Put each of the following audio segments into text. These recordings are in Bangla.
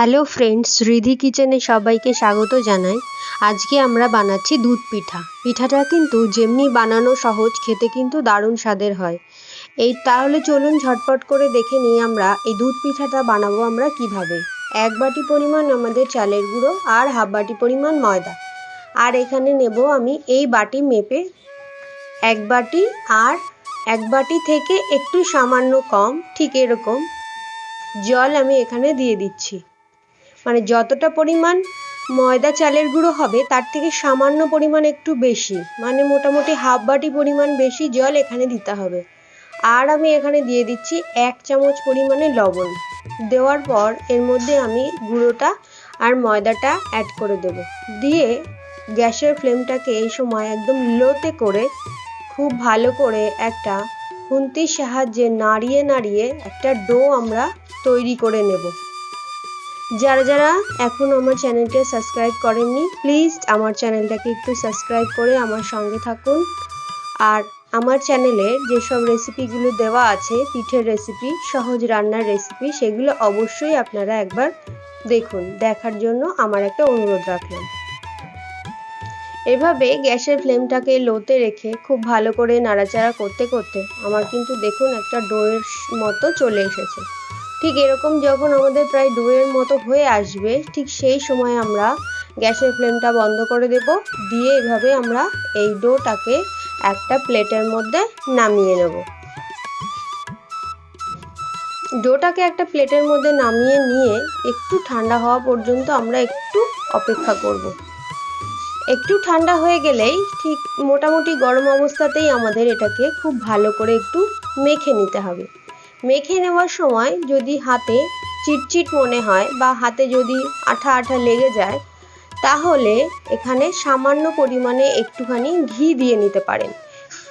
হ্যালো ফ্রেন্ডস রিধি কিচেনে সবাইকে স্বাগত জানাই। আজকে আমরা বানাচ্ছি দুধ পিঠা। পিঠাটা কিন্তু যেমনি বানানো সহজ, খেতে কিন্তু দারুণ স্বাদের হয়। এই তাহলে চলুন ঝটপট করে দেখে নিই আমরা এই দুধ পিঠাটা বানাবো আমরা কীভাবে। এক বাটি পরিমাণ আমাদের চালের গুঁড়ো আর হাফ বাটি পরিমাণ ময়দা। আর এখানে নেব আমি এই বাটি মেপে এক বাটি আর এক বাটি থেকে একটু সামান্য কম, ঠিক এরকম। জল আমি এখানে দিয়ে দিচ্ছি। মানে যতটা পরিমাণ ময়দা চালের গুঁড়ো হবে, তার থেকে সামান্য পরিমাণ একটু বেশি। মানে মোটামুটি হাফ বাটি পরিমাণ বেশি জল এখানে দিতে হবে। আর আমি এখানে দিয়ে দিচ্ছি এক চামচ পরিমাণে লবণ। দেওয়ার পর এর মধ্যে আমি গুঁড়োটা আর ময়দাটা অ্যাড করে দেব। দিয়ে গ্যাসের ফ্লেমটাকে এই সময় একদম লোতে করে খুব ভালো করে একটা খুন্তির সাহায্যে নাড়িয়ে নাড়িয়ে একটা ডো আমরা তৈরি করে নেব। যারা যারা এখন আমার চ্যানেলটা সাবস্ক্রাইব করেননি প্লিজ আমার চ্যানেলটাকে একটু সাবস্ক্রাইব করে আমার সঙ্গে থাকুন। আর আমার চ্যানেলে যেসব রেসিপিগুলো দেওয়া আছে, পিঠের রেসিপি সহজ রান্নার রেসিপি সেগুলো অবশ্যই আপনারা একবার দেখুন, দেখার জন্য আমার একটা অনুরোধ রাখলাম। এভাবে গ্যাসের ফ্লেমটাকে লোতে রেখে খুব ভালো করে নাড়াচাড়া করতে করতে আমার কিন্তু দেখুন একটা ডোয়ের মতো চলে এসেছে। ঠিক এরকম যখন আমাদের প্রায় ডোয়ের মতো হয়ে আসবে, ঠিক সেই সময় আমরা গ্যাসের ফ্লেমটা বন্ধ করে দেব। দিয়ে এভাবে আমরা এই ডোটাকে একটা প্লেটের মধ্যে নামিয়ে নেব। ডোটাকে একটা প্লেটের মধ্যে নামিয়ে নিয়ে একটু ঠান্ডা হওয়া পর্যন্ত আমরা একটু অপেক্ষা করব। একটু ঠান্ডা হয়ে গেলেই ঠিক মোটামুটি গরম অবস্থাতেই আমাদের এটাকে খুব ভালো করে একটু মেখে নিতে হবে। মেখে নেওয়ার সময় যদি হাতে চিটচিট মনে হয় বা হাতে যদি আঠা আঠা লেগে যায়, তাহলে এখানে সামান্য পরিমাণে একটুখানি ঘি দিয়ে নিতে পারেন।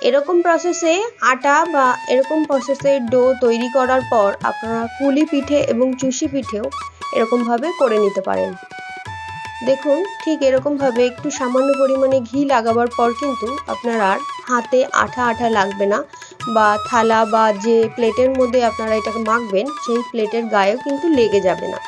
এরকম প্রসেসে আটা বা এরকম প্রসেসে ডো তৈরি করার পর আপনারা কুলি পিঠে এবং চুষি পিঠেও এরকমভাবে করে নিতে পারেন। দেখুন, ঠিক এরকমভাবে একটু সামান্য পরিমাণে ঘি লাগাবার পর কিন্তু আপনার আর হাতে আঠা আঠা লাগবে না। বা থালা বা যে প্লেটের মধ্যে আপনারা এটাকে মাখবেন, সেই প্লেটের গায়েও কিন্তু লেগে যাবে না।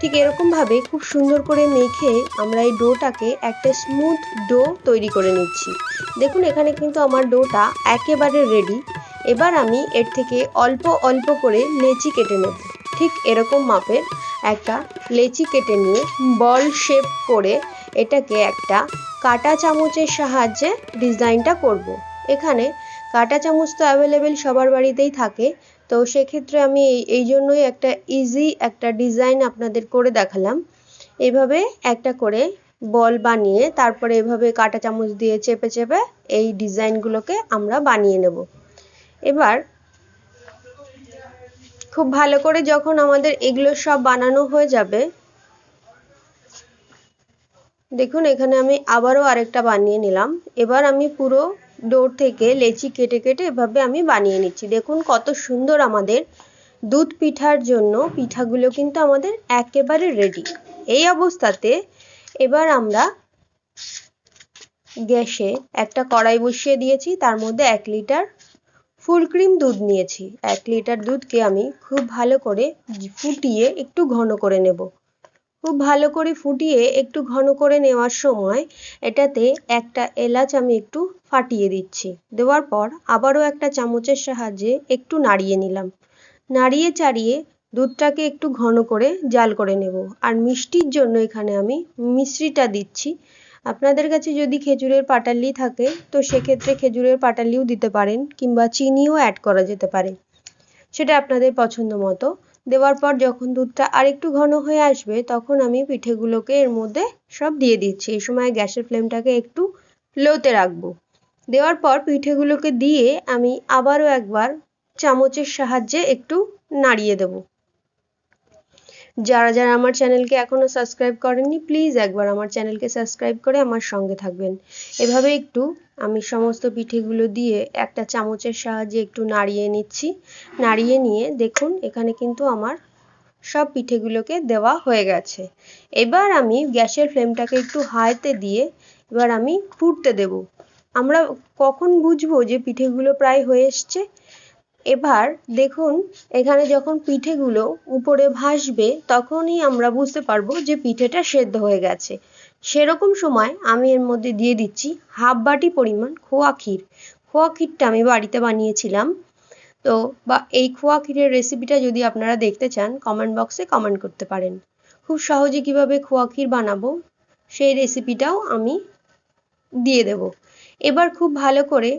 ঠিক এরকমভাবে খুব সুন্দর করে মেখে আমরা এই ডোটাকে একটা স্মুথ ডো তৈরি করে নিচ্ছি। দেখুন, এখানে কিন্তু আমার ডোটা একেবারে রেডি এবার আমি এর থেকে অল্প অল্প করে লেচি কেটে নেব। ঠিক এরকম মাপের একটা লেচি কেটে নিয়ে বল শেপ করে এটাকে একটা কাটা চামচের সাহায্যে ডিজাইনটা করব। এখানে কাটা চামচ তো অ্যাভেলেবেল সবার বাড়িতেই থাকে। তো সেক্ষেত্রে আমি এই জন্যই একটা ইজি একটা ডিজাইন আপনাদের করে দেখালাম। এভাবে একটা করে বল বানিয়ে তারপরে এভাবে কাঁটা চামচ দিয়ে চেপে চেপে এই ডিজাইনগুলোকে আমরা বানিয়ে নেব। এবার খুব ভালো করে যখন আমাদের এগুলো সব বানানো হয়ে যাবে, দেখুন এখানে আমি আবারও আরেকটা বানিয়ে নিলাম। এবার আমি পুরো ডোর থেকে লেচি কেটে কেটে এভাবে আমি বানিয়ে নিচ্ছি। দেখুন কত সুন্দর আমাদের দুধ পিঠার জন্য পিঠাগুলো কিন্তু আমাদের একেবারে রেডি এই অবস্থাতে এবার আমরা গ্যাসে একটা কড়াই বসিয়ে দিয়েছি, তার মধ্যে এক লিটার ফুল ক্রিম দুধ নিয়েছি। এক লিটার দুধকে আমি খুব ভালো করে ফুটিয়ে একটু ঘন করে নেব। খুব ভালো করে ফুটিয়ে একটু ঘন করে নেওয়ার সময় এটাতে একটা এলাচ আমি একটু ফাটিয়ে দিচ্ছি। দেওয়ার পর আবারও একটা চামচের সাহায্যে একটু নাড়িয়ে নিলাম। নাড়িয়ে চাড়িয়ে দুধটাকে একটু ঘন করে জাল করে নেব। আর মিষ্টির জন্য এখানে আমি মিশ্রিটা দিচ্ছি। আপনাদের কাছে যদি খেজুরের পাটালি থাকে, তো সেক্ষেত্রে খেজুরের পাটালিও দিতে পারেন কিংবা চিনিও অ্যাড করা যেতে পারে। সেটা আপনাদের পছন্দ মতো। দেওয়ার পর যখন দুধটা আরেকটু ঘন হয়ে আসবে, তখন আমি পিঠেগুলোকে এর মধ্যে সব দিয়ে দিচ্ছি। এই সময় গ্যাসের ফ্লেমটাকে একটু লোতে রাখব। দেওয়ার পর পিঠেগুলোকে দিয়ে আমি আবারও একবার চামচের সাহায্যে একটু নাড়িয়ে দেব। যারা যারা আমার চ্যানেলকে এখনও সাবস্ক্রাইব করেননি প্লিজ একবার আমার চ্যানেলকে সাবস্ক্রাইব করে আমার সঙ্গে থাকবেন। এভাবে একটু আমি সমস্ত পিঠেগুলো দিয়ে একটা চামচের সাহায্যে একটু নাড়িয়ে নিচ্ছি। নাড়িয়ে নিয়ে দেখুন, এখানে কিন্তু আমার সব পিঠেগুলোকে দেওয়া হয়ে গেছে। এবার আমি গ্যাসের ফ্লেমটাকে একটু হাইতে দিয়ে এবার আমি ফুটতে দেব। আমরা কখন বুঝব যে পিঠেগুলো প্রায় হয়ে এসছে? এবার দেখুন, এখানে যখন পিঠেগুলো উপরে ভাসবে, তখনই আমরা বুঝতে পারব যে পিঠেটা সেদ্ধ হয়ে গেছে। সেরকম সময় আমি এর মধ্যে দিয়ে দিচ্ছি হাফ বাটি পরিমাণ খোয়া ক্ষীর। খোয়া ক্ষীরটা আমি বাড়িতে বানিয়েছিলাম। তো, বা এই খোয়া ক্ষীরের রেসিপিটা যদি আপনারা দেখতে চান কমেন্ট বক্সে কমেন্ট করতে পারেন। খুব সহজে কীভাবে খোয়া ক্ষীর বানাবো, সেই রেসিপিটাও আমি দিয়ে দেব। এবার খুব ভালো করে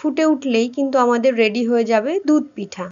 ফুটে উঠলেই কিন্তু আমাদের রেডি হয়ে যাবে দুধ পিঠা।